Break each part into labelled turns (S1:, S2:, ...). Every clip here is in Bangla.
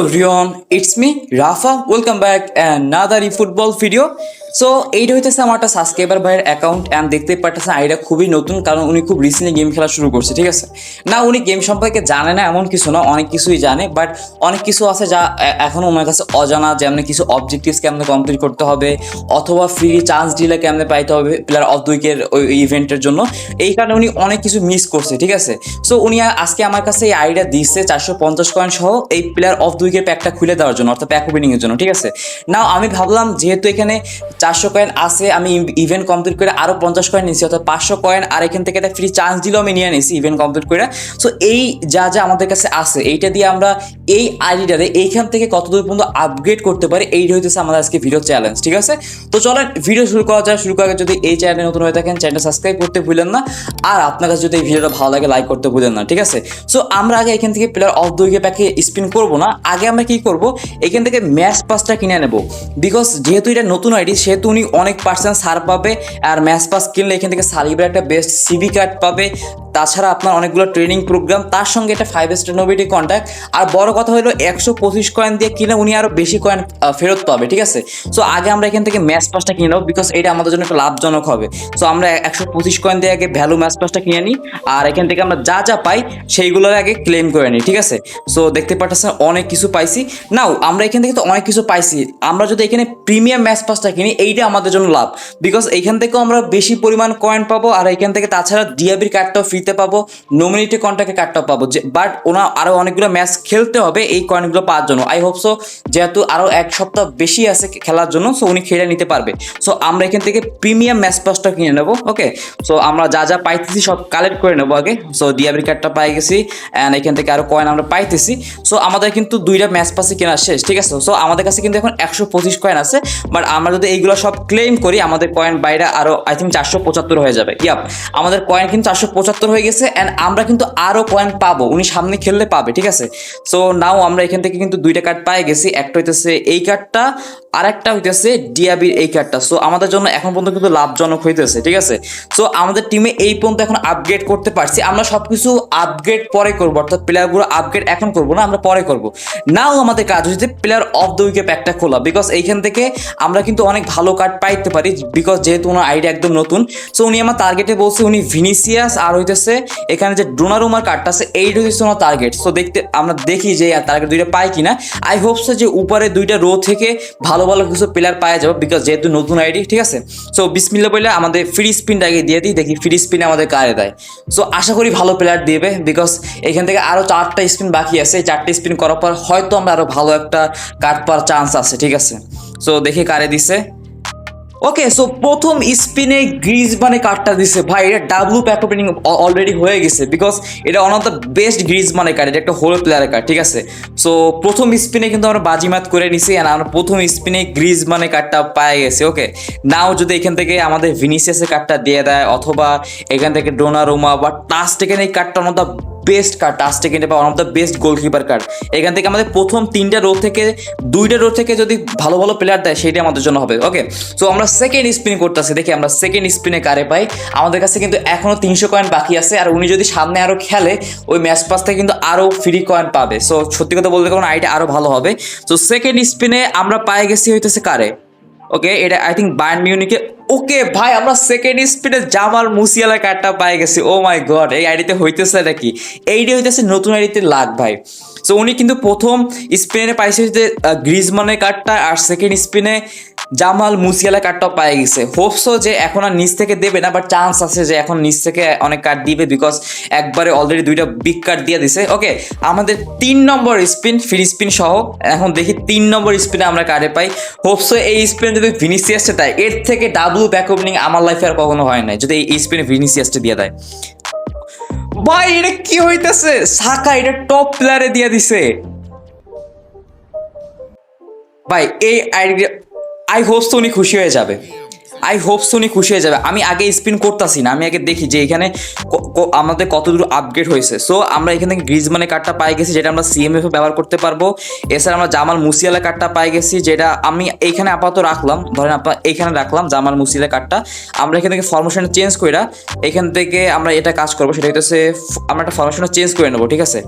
S1: Everyone it's me Rafa welcome back another eFootball video so এইটা হইতেছে আমার একটা সাবস্ক্রাইবার ভাইয়ের অ্যাকাউন্ট অ্যান্ড দেখতে পারতেছেন আইডিয়া খুবই নতুন কারণ উনি খুব রিসেন্টলি গেম খেলা শুরু করছে, ঠিক আছে? না, উনি গেম সম্পর্কে জানে না, এমন কিছু না, অনেক কিছুই জানে বাট অনেক কিছু আছে যা এ- এখনও আমার কাছে অজানা, যেমন কিছু অবজেক্টিভস কেমনে কমপ্লিট করতে হবে, অথবা ফ্রি চান্স দিলে কেমনে পাইতে হবে প্লেয়ার অফ দ্য উইকের ওই ইভেন্টের জন্য। এই কারণে উনি অনেক কিছু মিস করছে, ঠিক আছে? সো উনি আজকে আমার কাছে এই আইডিয়া দিচ্ছে চারশো পঞ্চাশ কয়েন সহ এই প্লেয়ার অফ দ্য উইকের প্যাকটা খুলে দেওয়ার জন্য, অর্থাৎ প্যাক ওপেনিং এর জন্য, ঠিক আছে? নাও আমি ভাবলাম যেহেতু এখানে চারশো কয়েন আছে, আমি ইভেন্ট কমপ্লিট করে আরও পঞ্চাশ কয়েন নিয়েছি, অর্থাৎ পাঁচশো কয়েন আর এখান থেকে একটা ফ্রি চান্স দিলেও আমি নিয়ে নিয়েছি ইভেন্ট কমপ্লিট করে। সো এই যা যা আমাদের কাছে আছে, এইটা দিয়ে আমরা এই আইডিটারে এইখান থেকে কতদূর পর্যন্ত আপগ্রেড করতে পারি, এইটা হইতেছে আমাদের আজকে ভিডিও চ্যালেঞ্জ ঠিক আছে? তো চলেন ভিডিও শুরু করা যায় শুরু করার যদি এই চ্যানেলে নতুন হয়ে থাকেন চ্যানেলটা সাবস্ক্রাইব করতে ভুলেন না, আর আপনার কাছে যদি এই ভিডিওটা ভালো লাগে লাইক করতে ভুলেন না, ঠিক আছে? সো আমরা আগে এখান থেকে প্লেয়ার অফ দৈর্ঘ্য প্যাকে স্পিন করব না, আগে আমরা কি করব, এখান থেকে ম্যাচ পাসটা কিনে নেব বিকজ যেহেতু এটা নতুন আইডি সেহেতু উনি অনেক পার্সেন্ট সার পাবে আর ম্যাচ পাস কিনলে এখান থেকে সালিবের একটা বেস্ট সিবি কার্ড পাবে। তাছাড়া আপনার অনেকগুলো ট্রেনিং প্রোগ্রাম তার সঙ্গে একটা ফাইভ স্টার নোবিটি কন্ট্যাক্ট আর বড় কথা হলো একশো পঁচিশ কয়েন দিয়ে কিনে উনি আরও বেশি কয়েন ফেরত পাবে, ঠিক আছে? সো আগে আমরা এখান থেকে ম্যাচ পাসটা কিনে নেব বিকজ এটা আমাদের জন্য একটা লাভজনক হবে। সো আমরা একশো পঁচিশ কয়েন দিয়ে আগে ভ্যালু ম্যাচ পাসটা কিনে নিই, আর এখান থেকে আমরা যা যা পাই সেইগুলোর আগে ক্লেম করে নিই, ঠিক আছে? সো দেখতে পাচ্ছেন অনেক কিছু পাইছি। নাও আমরা এখান থেকে তো অনেক কিছু পাইছি। আমরা যদি এখানে প্রিমিয়াম ম্যাচ পাসটা কিনি, এইটা আমাদের জন্য লাভ। বিকজ এইখান থেকেও আমরা বেশি পরিমাণ কয়েন পাবো, আর এখান থেকে তাছাড়া ডিআবির কার্ডটাও ফ্রিতে পাবো নমিনিটি কন্ট্যাক্টের কার্ডটাও পাবো, যে বাট ওনার আরও অনেকগুলো ম্যাচ খেলতে হবে এই কয়েনগুলো পাওয়ার জন্য। আই হোপ সো যেহেতু আরও এক সপ্তাহ বেশি আছে খেলার জন্য সো উনি খেলে নিতে পারবে। সো আমরা এখান থেকে প্রিমিয়াম ম্যাচ পাসটা কিনে নেব ওকে সো আমরা যা যা পাইতেছি সব কালেক্ট করে নেব আগে। সো ডিআবির কার্ডটা পাই গেছি অ্যান্ড এখান থেকে আরও কয়েন আমরা পাইতেছি। সো আমাদের কিন্তু দুইটা ম্যাচ পাসে কেনা শেষ, ঠিক আছে? সো আমাদের কাছে কিন্তু এখন একশো পঁচিশ কয়েন আছে বাট আমরা যদি এইগুলো সব ক্লেম করি, আমাদের কয়েন বাইরে আরও আই থিঙ্ক চারশো পঁচাত্তর হয়ে যাবে। ইয়াপ আমাদের কয়েন কিন্তু চারশো পঁচাত্তর গেছে অ্যান্ড আমরা কিন্তু আরও কয়েন পাবো। উনি সামনে খেললে পাবে, ঠিক আছে? সো নাও আমরা এখান থেকে কিন্তু দুইটা কার্ড পাই গেছি। একটা হইতেছে এই কার্ডটা আর একটা হইতেছে ডিআবির এই কার্ডটা সো আমাদের জন্য এখন পর্যন্ত কিন্তু লাভজনক হইতেছে, ঠিক আছে? সো আমাদের টিমে এই পর্যন্ত এখন আপগ্রেড করতে পারছি। আমরা সব কিছু আপগ্রেড পরে করব, অর্থাৎ প্লেয়ারগুলো আপগ্রেড এখন করব না, আমরা পরে করব। নাও আমাদের কাজ হচ্ছে প্লেয়ার অফ দ্য উইকে প্যাকটা খোলা বিকজ এইখান থেকে আমরা কিন্তু অনেক ভালো কার্ড পাইতে পারি বিকজ যেহেতু ওনার আইডিয়া একদম নতুন। সো উনি আমার টার্গেটে বলছে উনি ভিনিসিয়াস আর হইতেছে এখানে যে ডোনারুমার কার্ডটা আছে, এইটা হচ্ছে ওনার টার্গেট সো দেখতে, আমরা দেখি যে টার্গেট দুইটা পাই কিনা। আই হোপ সো যে উপরে দুইটা রো থেকে ভালো ভালো কিছু প্লেয়ার পাওয়া যাবে বিকজ যেহেতু নতুন আইডি ঠিক আছে? সো বিসমিল্লা বলে আমাদের ফ্রি স্পিনটা আগে দিয়ে দিই, দেখি ফ্রি স্পিন আমাদের কারে দেয়। সো আশা করি ভালো প্লেয়ার দিবে বিকজ এখান থেকে আরও চারটা স্পিন বাকি আছে। চারটে স্পিন করার পর হয়তো আমরা আরও ভালো একটা কার্ড পাওয়ার চান্স আছে, ঠিক আছে? সো দেখি কারে দিছে। ওকে সো প্রথম স্পিনে গ্রিজ মানে কার্ডটা দিছে। ভাই, এটা ডাব্লু প্যাক ওপেনিং অলরেডি হয়ে গেছে বিকজ এটা ওয়ান অফ দ্য বেস্ট গ্রিজ মানে কার্ড এটা একটা হোল প্লেয়ারের কার্ড ঠিক আছে? সো প্রথম স্পিনে কিন্তু আমরা বাজিমাত করে নিছি আর আমরা প্রথম স্পিনে গ্রিজ মানে কার্ডটা পায়ে গেছি ওকে নাও যদি এখান থেকে আমাদের ভিনিসিয়াসের কার্ডটা দিয়ে দেয় অথবা এখান থেকে ডোনারোমা বা টাচ টেকেন এই কার্ডটা one of the best card touch taken বা one of the best goalkeeper card এখান থেকে আমাদের প্রথম তিনটা রো থেকে, দুইটা রো থেকে যদি ভালো ভালো প্লেয়ার দেয় সেটাই আমাদের জন্য হবে ওকে সো আমরা সেকেন্ড স্পিন করতেছি, দেখি আমরা সেকেন্ড স্পিনে কারে পাই। আমাদের কাছে কিন্তু এখনও তিনশো কয়েন বাকি আছে, আর উনি যদি সামনে আরও খেলে, ওই ম্যাচ পাস থেকে কিন্তু আরও ফ্রি কয়েন পাবে। সো সত্যি কথা বলতে কোনো আইডিয়া আরও ভালো হবে। সো সেকেন্ড স্পিনে আমরা পাই গেছি হইতেছে কারে? ওকে এটা আই থিঙ্ক বায়ান মিউনিকে ওকে ভাই, আমরা সেকেন্ড স্পিডে জামাল মুসিয়ালা কার্ডটা পাই গেছি। ও মাই গড এই আইডিতে হইতেছে নাকি এইটা হইতেছে নতুন আইডিতে লাখ, ভাই। সো উনি কিন্তু প্রথম স্পিনে পাইছে যে গ্রিজমানের কার্ডটা আর সেকেন্ড স্পিনে জামাল মুসিয়ালা কার্ডটাও পাই গেছে। হোপসো যে এখন আর নিচ থেকে দেবে না বাট চান্স আছে যে এখন নিচ থেকে অনেক কার্ড দিবে বিকজ একবারে অলরেডি দুইটা বিগ কার্ড দিয়ে দিছে। ওকে আমাদের তিন নম্বর স্পিন ফ্রি স্পিন সহ এখন দেখি তিন নম্বর স্পিনে আমরা কার্ডে পাই। হোপসো এই স্পিনে যদি ভিনিসিয়াসটা দেয়, এর থেকে ডাবল ব্যাক ওপেনিং আমার লাইফে আর কখনো হয় নাই, যদি এই স্পিনে ভিনিসিয়াসটা দিয়ে দেয়। ভাই, এটা কি হইতেছে? সাকা, এটা টপ প্লেয়ারে দিয়ে দিছে। ভাই, এই আইডিয়া আই হোস্ত তো উনি খুশি হয়ে যাবে। আই হোপ উনি খুশি হয়ে যাবে। আমি আগে স্পিন করতেছি না, আমি আগে দেখি যে এখানে আমাদের কত দূর আপগ্রেড হয়েছে। সো আমরা এখান থেকে গ্রিজমানের কার্ডটা পাই গেছি, যেটা আমরা সিএমএফ ব্যবহার করতে পারব। এছাড়া আমরা জামাল মুসিয়ালা কার্ডটা পাই গেছি, যেটা আমি এইখানে আপাতত রাখলাম। ধরেন আপনার এইখানে রাখলাম জামাল মুসিয়ালা কার্ডটা আমরা এখান থেকে ফরমেশন চেঞ্জ করে এখান থেকে আমরা এটা কাজ করব, সেটা হচ্ছে আমরা একটা ফরমেশনটা চেঞ্জ করে নেব, ঠিক আছে?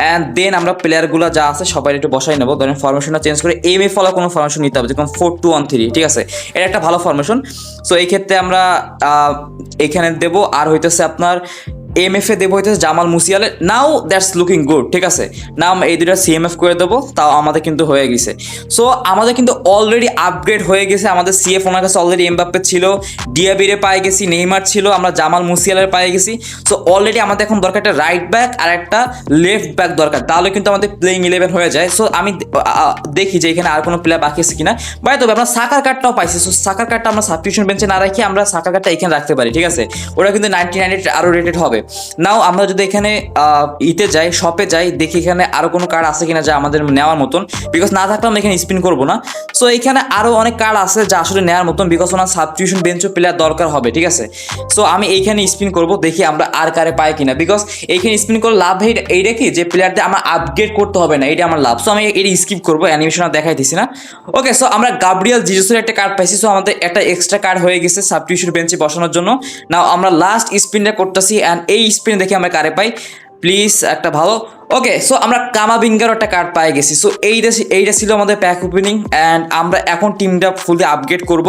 S1: অ্যান্ড দেন আমরা প্লেয়ারগুলো যা আছে সবাই একটু বসাই নেব। ধরেন ফরমেশনটা চেঞ্জ করে এম এ ফলো কোনো ফরমেশন নিতে হবে, যেরকম ফোর টু ওয়ান থ্রি ঠিক আছে? এটা একটা ভালো ফরমেশন সো এই ক্ষেত্রে আমরা এখানে দেব আর হইতেছে আপনার এম এফ এ দেবো হইতেছে Jamal Musiala now that's looking good ঠিক আছে? আমরা এই দুটা সিএমএফ করে দেবো, তাও আমাদের কিন্তু হয়ে গেছে। সো আমাদের কিন্তু অলরেডি আপগ্রেড হয়ে গেছে। আমাদের সিএফ ওনার কাছে অলরেডি এমবাপ্পে ছিল ডিয়াবিরে পায়ে গেছি নেইমার ছিল, আমরা জামাল মুসিয়ালের পায়ে গেছি। সো অলরেডি আমাদের এখন দরকার একটা রাইট ব্যাক আর একটা লেফট ব্যাক দরকার। তাহলে কিন্তু আমাদের প্লেইং ইলেভেন হয়ে যায়। সো আমি দেখি যে এখানে আর কোনো প্লেয়ার বাকি আছে কিনা। বাই তবে আমরা সাকার কার্ডটাও পাইছি। সো সাকার কার্ডটা আমরা সাবস্টিটিউশন বেঞ্চে না রাখি আমরা সাকার কার্ডটা এখানে রাখতে পারি, ঠিক আছে? ওরা কিন্তু নাইনটি নাইন আরও রেটেড হবে। নাও আমরা যদি এখানে ইতে যাই শপে যাই, দেখি এখানে আরও কোনো কার্ড আছে কিনা যা আমাদের নেওয়ার মতন। বিকজ না থাকলে আমরা এখানে স্পিন করব না। সো এখানে আরও অনেক কার্ড আছে যা আসলে নেওয়ার মতন বিকজ ওনার সাবস্টিটিউশন বেঞ্চও প্লেয়ার দরকার হবে, ঠিক আছে? সো আমি এইখানে স্পিন করব, দেখি আমরা আর কারে পাই কিনা। বিকজ এইখানে স্পিন করলে লাভ এই- এইটা কি? যে প্লেয়ারদের আমার আপগ্রেড করতে হবে না এটা আমার লাভ। সো আমি এটা স্কিপ করব অ্যানিমেশন আর দেখাইতেছি না। ওকে সো আমরা গাব্রিয়াল জিজুসের একটা কার্ড পাইছি। সো আমাদের একটা এক্সট্রা কার্ড হয়ে গেছে সাবস্টিটিউশন বেঞ্চে বসানোর জন্য। নাও আমরা লাস্ট স্পিনটা করতেছি অ্যান্ড এই স্পিন দেখে আমরা কারে পাই? প্লিজ একটা ভালো। ওকে সো আমরা কামাবিঙ্গারও একটা কার্ড পাই গেছি। সো এইটা এইটা ছিল আমাদের প্যাক ওপেনিং অ্যান্ড আমরা এখন টিমটা ফুললি আপগ্রেড করব।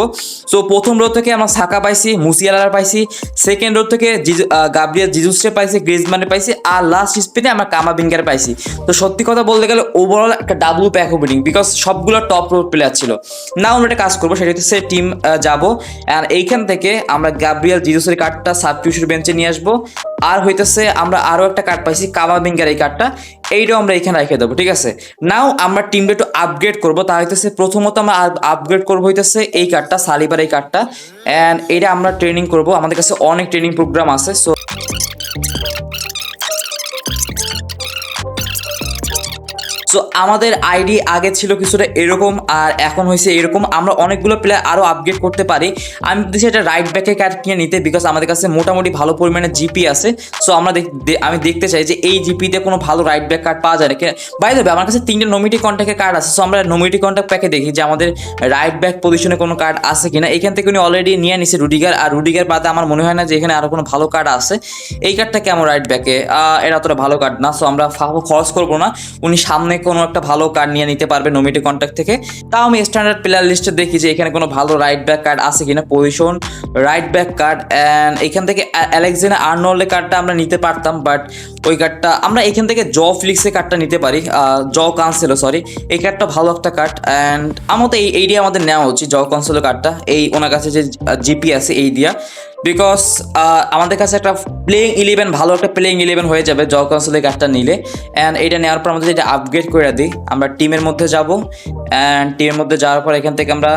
S1: সো প্রথম রো থেকে আমরা সাকা পাইছি মুসিয়ালার পাইছি সেকেন্ড রো থেকে জিজু গাব্রিয়াল জিজুসে পাইছি গ্রিজমানে পাইছি, আর লাস্ট স্পিনে আমরা কামাবিঙ্গার পাইছি। তো সত্যি কথা বলতে গেলে ওভারঅল একটা ডাবল প্যাক ওপেনিং বিকজ সবগুলো টপ রোড প্লেয়ার ছিল। না আমরা একটা কাজ করব, সেটা হচ্ছে টিম যাব। অ্যান্ড এইখান থেকে আমরা গাব্রিয়াল জিজুসের কার্ডটা সাবস্টিটিউশন বেঞ্চে নিয়ে আসব। আর হইতেছে আমরা আরও একটা কার্ড পাইছি কাবাবিঙ্গার এই কার্ডটা এইটাও আমরা এখানে রেখে দেবো, ঠিক আছে? নাও আমরা টিমটা একটু আপগ্রেড করব। তা হইতেছে প্রথমত আমরা আপগ্রেড করব হইতেছে এই কার্ডটা সালিবার এই কার্ডটা অ্যান্ড এটা আমরা ট্রেনিং করব। আমাদের কাছে অনেক ট্রেনিং প্রোগ্রাম আছে সো সো আমাদের আইডি আগে ছিল কিছুটা এরকম আর এখন হয়েছে এরকম। আমরা অনেকগুলো প্লেয়ার আরও আপগ্রেড করতে পারি। আমি দিচ্ছি এটা রাইট ব্যাকে কার্ড কিনে নিতে বিকজ আমাদের কাছে মোটামুটি ভালো পরিমাণে জিপি আছে। সো আমরা আমি দেখতে চাই যে এই জিপিতে কোনো ভালো রাইট ব্যাক কার্ড পাওয়া যায় না বাই দেবে আমার কাছে তিনটে নমিটি কন্ট্যাক্টের কার্ড আছে। সো আমরা নমিটি কন্ট্যাক্ট প্যাকে দেখি যে আমাদের রাইট ব্যাক পজিশনে কোনো কার্ড আছে কিনা। এখান থেকে উনি অলরেডি নিয়ে নিছে রুডিগার আর রুডিগার বাদে আমার মনে হয় না যে এখানে আরও কোনো ভালো কার্ড আছে। এই কার্ডটা কেমন রাইট ব্যাকে এটা অতটা ভালো কার্ড না। সো আমরা খরচ করব না। উনি সামনে কোনো একটা ভালো কার্ড নিয়ে নিতে পারবে নমিটি কন্ট্যাক্ট থেকে। তাও আমি স্ট্যান্ডার্ড প্লেয়ার লিস্টে দেখি যে এখানে কোনো ভালো রাইট ব্যাক কার্ড আছে কিনা position right back card and এখান থেকে অ্যালেক্সেনা আর্নল্ডের কার্ডটা আমরা নিতে পারতাম বাট ওই কার্ডটা আমরা এখান থেকে জ ফ্লিক্সের কার্ডটা নিতে পারি জ কাউন্সিলও সরি এই কার্ডটা ভালো একটা কার্ড অ্যান্ড আমার তো এই এইডিয়া আমাদের নেওয়া উচিত জ কাউন্সিলের কার্ডটা এই ওনার কাছে যে জিপি আছে, এই দিয়া। বিকজ আমাদের কাছে একটা প্লেইং ইলেভেন ভালো একটা প্লেইং ইলেভেন হয়ে যাবে জ কাউন্সিলের কার্ডটা নিলে। অ্যান্ড এটা নেওয়ার পর আমাদের যেটা আপগ্রেড করে দিই, আমরা টিমের মধ্যে যাব। অ্যান্ড টিমের মধ্যে যাওয়ার পর এখান থেকে আমরা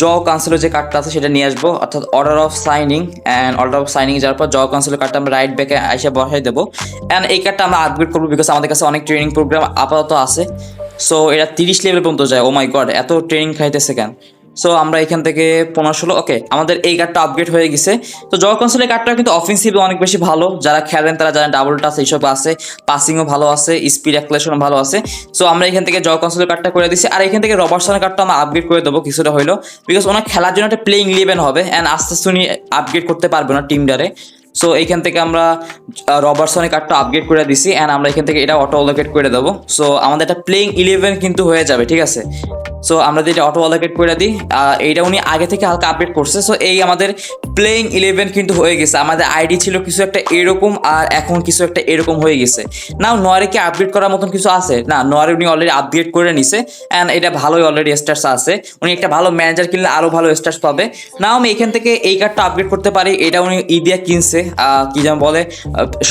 S1: জ কাউন্সিলের যে কার্ডটা আছে, সেটা নিয়ে আসব। অর্থাৎ order of signing and order of signing যাওয়ার পর জ কাউন্সিলের কার্ডটা আমরা রাইট ব্যাকে এসে বসাই দেবো। অ্যান্ড এই কার্ডটা আমরা আপগ্রেড করব বিকজ আমাদের কাছে অনেক ট্রেনিং প্রোগ্রাম আপাতত আছে। সো এটা তিরিশ লেভেল পর্যন্ত যায়। ও মাই গড এত ট্রেনিং খাইতেছে কেন? সো আমরা এখান থেকে পনেরো ষোলো ওকে আমাদের এই কার্ডটা আপগ্রেড হয়ে গেছে। তো জয় কনসোলের কার্ডটা কিন্তু অফেন্সিভ অনেক বেশি ভালো। যারা খেলেন তারা জানেন ডাবল টাচ এইসব আছে পাসিংও ভালো আছে স্পিড অ্যাক্লেশনও ভালো আছে। সো আমরা এখান থেকে জয় কনসোলের কার্ডটা করে দিচ্ছি আর এখান থেকে রবার্টসনের কার্ডটা আমরা আপগ্রেড করে দেবো, কিছুটা হইল। বিকজ ওনার খেলার জন্য একটা প্লেইং ইলেভেন হবে অ্যান্ড আস্তে আস্তে উনি আপগ্রেড করতে পারবে না টিমটারে সো এইখান থেকে আমরা রবার্টসনের কার্ডটা আপগ্রেড করে দিছি অ্যান্ড আমরা এখান থেকে এটা অটো অলোকেট করে দেবো। সো আমাদের একটা প্লেইং ইলেভেন কিন্তু হয়ে যাবে, ঠিক আছে? সো আমরা যদি অটো অলোকেট করে দিই এইটা উনি আগে থেকে হালকা আপডেট করছে। সো এই আমাদের প্লেইং ইলেভেন কিন্তু হয়ে গেছে। আমাদের আইডি ছিল কিছু একটা এরকম আর এখন কিছু একটা এরকম হয়ে গেছে। নাও নোয়ারে কি আপডেট করার মতন কিছু আছে? না, নোয়ারে উনি অলরেডি আপডেট করে নিছে অ্যান্ড এটা ভালোই অলরেডি স্টার্স আছে। উনি একটা ভালো ম্যানেজার কিনলে আরও ভালো স্টার্স পাবে। নাও আমি এখান থেকে এই কার্ডটা আপগ্রেড করতে পারি। এটা উনি ই দিয়ে কিনছে কি যেন বলে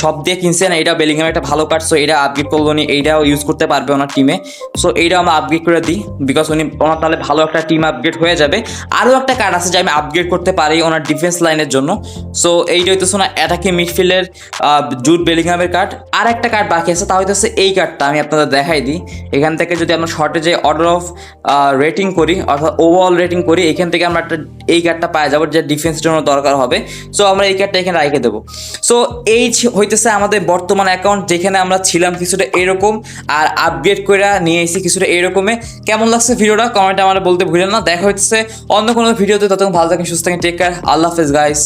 S1: সব দিয়ে কিনছে না, এটা বেলিংহাম একটা ভালো কার্ড সো এটা আপগ্রেড করব উনি। এইটাও ইউজ করতে পারবে ওনার টিমে সো এইটা আমরা আপগ্রেড করে দিই বিকজ উনি ওনার তাহলে ভালো একটা টিম আপগ্রেড হয়ে যাবে। আরও একটা কার্ড আছে যে আমি আপগ্রেড করতে পারি ওনার ডিফেন্স লাইনের জন্য। সো এইটা হইতেছে না অ্যাটাকিং মিডফিল্ডের জুট বেলিংহামের কার্ড আর একটা কার্ড বাকি আছে, তা হইতেছে এই কার্ডটা আমি আপনাদের দেখাই দিই। এখান থেকে যদি আমরা শর্টে যে অর্ডার অফ রেটিং করি, অর্থাৎ ওভারঅল রেটিং করি, এখান থেকে আমরা একটা, এই কার্ডটা পাওয়া যাব যে ডিফেন্সের জন্য দরকার হবে। সো আমরা এই কার্ডটা এখানে রেখে দেবো। সো এই হইতেছে আমাদের বর্তমান অ্যাকাউন্ট যেখানে আমরা ছিলাম কিছুটা এরকম, আর আপগ্রেড করে নিয়ে এসেছি কিছুটা এরকমে। কেমন লাগছে ভিডিওটা কমেন্টে আমার বলতে ভুলেন না। দেখা হচ্ছে অন্য কোনো ভিডিওতে। ততক্ষণ ভালো থাকেন, সুস্থ থাকেন টেক কেয়ার আল্লাহ হাফেজ গাইস